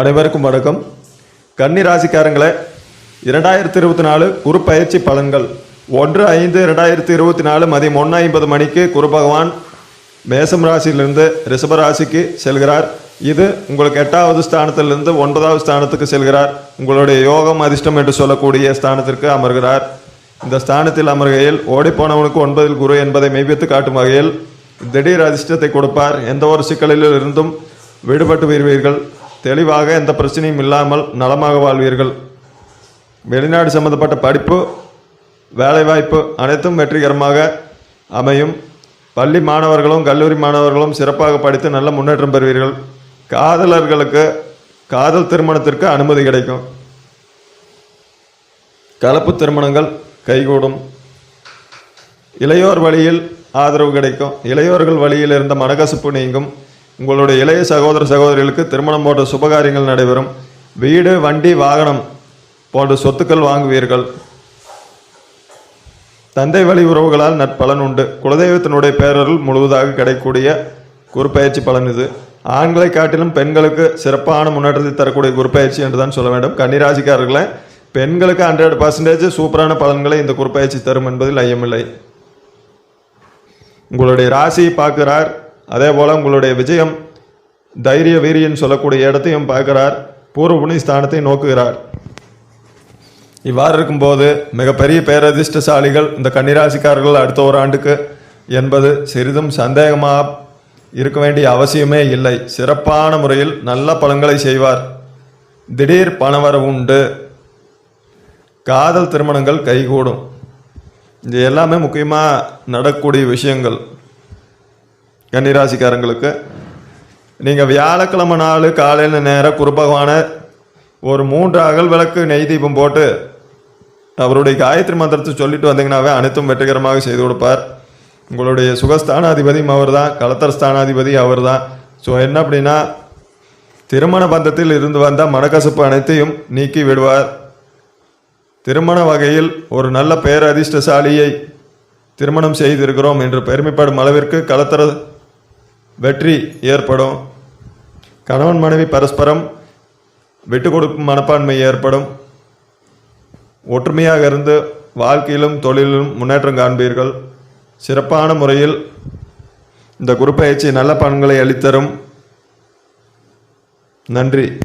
அனைவருக்கும் வணக்கம். கன்னி ராசிக்காரங்களே இரண்டாயிரத்தி இருபத்தி நாலு குரு பயிற்சி பலன்கள். ஒன்று ஐந்து இரண்டாயிரத்தி இருபத்தி நாலு மதியம் ஒன்று ஐம்பது மணிக்கு குரு பகவான் மேசம் ராசியிலிருந்து ரிஷப ராசிக்கு செல்கிறார். இது உங்களுக்கு எட்டாவது ஸ்தானத்திலிருந்து ஒன்பதாவது ஸ்தானத்துக்கு செல்கிறார். உங்களுடைய யோகம் அதிர்ஷ்டம் என்று சொல்லக்கூடிய ஸ்தானத்திற்கு அமர்கிறார். இந்த ஸ்தானத்தில் அமர்கையில் ஓடிப்போனவனுக்கு ஒன்பதில் குரு என்பதை மெய்ப்பித்து காட்டும் வகையில் திடீர் அதிர்ஷ்டத்தை கொடுப்பார். எந்த ஒரு சிக்கலில் இருந்தும் விடுபட்டு வருவீர்கள் தெளிவாக எந்த பிரச்சனையும் இல்லாமல் நலமாக வாழ்வீர்கள். வெளிநாடு சம்பந்தப்பட்ட படிப்பு வேலைவாய்ப்பு அனைத்தும் வெற்றிகரமாக அமையும். பள்ளி மாணவர்களும் கல்லூரி மாணவர்களும் சிறப்பாக படித்து நல்ல முன்னேற்றம் பெறுவீர்கள். காதலர்களுக்கு காதல் திருமணத்திற்கு அனுமதி கிடைக்கும். கலப்பு திருமணங்கள் கைகூடும். இளையோர் வழியில் ஆதரவு கிடைக்கும். இளையோர்கள் வழியில் இருந்த மனக்கசப்பு நீங்கும். உங்களுடைய இளைய சகோதர சகோதரிகளுக்கு திருமணம் போன்ற சுபகாரியங்கள் நடைபெறும். வீடு வண்டி வாகனம் போன்ற சொத்துக்கள் வாங்குவீர்கள். தந்தை வழி உறவுகளால் நற்பலன் உண்டு. குலதெய்வத்தினுடைய பேரர்கள் முழுவதாக கிடைக்கக்கூடிய குருப்பெயர்ச்சி பலன் இது. ஆண்களை காட்டிலும் பெண்களுக்கு சிறப்பான முன்னேற்றத்தை தரக்கூடிய குருப்பெயர்ச்சி என்று தான் சொல்ல வேண்டும். கன்னிராசிக்காரர்களை பெண்களுக்கு ஹண்ட்ரட் பர்சன்டேஜ் சூப்பரான பலன்களை இந்த குருப்பெயர்ச்சி தரும் என்பதில் ஐயமில்லை. உங்களுடைய ராசியை பார்க்கிறார். அதே போல் உங்களுடைய விஜயம் தைரிய வீரியன் சொல்லக்கூடிய இடத்தையும் பார்க்கிறார். பூர்வ புண்ணிய ஸ்தானத்தை நோக்குகிறார். இவ்வாறு இருக்கும்போது மிகப்பெரிய பேரதிர்ஷ்டசாலிகள் இந்த கன்னிராசிக்காரர்கள் அடுத்த ஒரு ஆண்டுக்கு என்பது சிறிதும் சந்தேகமாக இருக்க வேண்டிய அவசியமே இல்லை. சிறப்பான முறையில் நல்ல பலன்களை செய்வார். திடீர் பணவரவு உண்டு. காதல் திருமணங்கள் கைகூடும். இது எல்லாமே முக்கியமாக நடக்கக்கூடிய விஷயங்கள். கன்னிராசிக்காரங்களுக்கு நீங்கள் வியாழக்கிழமை நாள் காலையில் நேரம் குருபகவான ஒரு மூன்று அகல் விளக்கு நெய் தீபம் போட்டு அவருடைய காயத்ரி மந்திரத்தை சொல்லிட்டு வந்தீங்கன்னாவே அனைத்தும் வெற்றிகரமாக செய்து கொடுப்பார். உங்களுடைய சுகஸ்தானாதிபதியும் அவர் தான் கலத்தர் ஸ்தானாதிபதி அவர் தான் ஸோ என்ன அப்படின்னா திருமண பந்தத்தில் இருந்து வந்த மனக்கசப்பு அனைத்தையும் நீக்கி விடுவார். திருமண வகையில் ஒரு நல்ல பேரதிர்ஷ்டசாலியை திருமணம் செய்திருக்கிறோம் என்று பெருமைப்படும் அளவிற்கு கலத்தர வெற்றி ஏற்படும். கணவன் மனைவி பரஸ்பரம் விட்டு கொடுக்கும் மனப்பான்மை ஏற்படும். ஒற்றுமையாக இருந்து வாழ்க்கையிலும் தொழிலிலும் முன்னேற்றம் காண்பீர்கள். சிறப்பான முறையில் இந்த குருப்பெயர்ச்சி நல்ல பலன்களை அளித்தரும். நன்றி.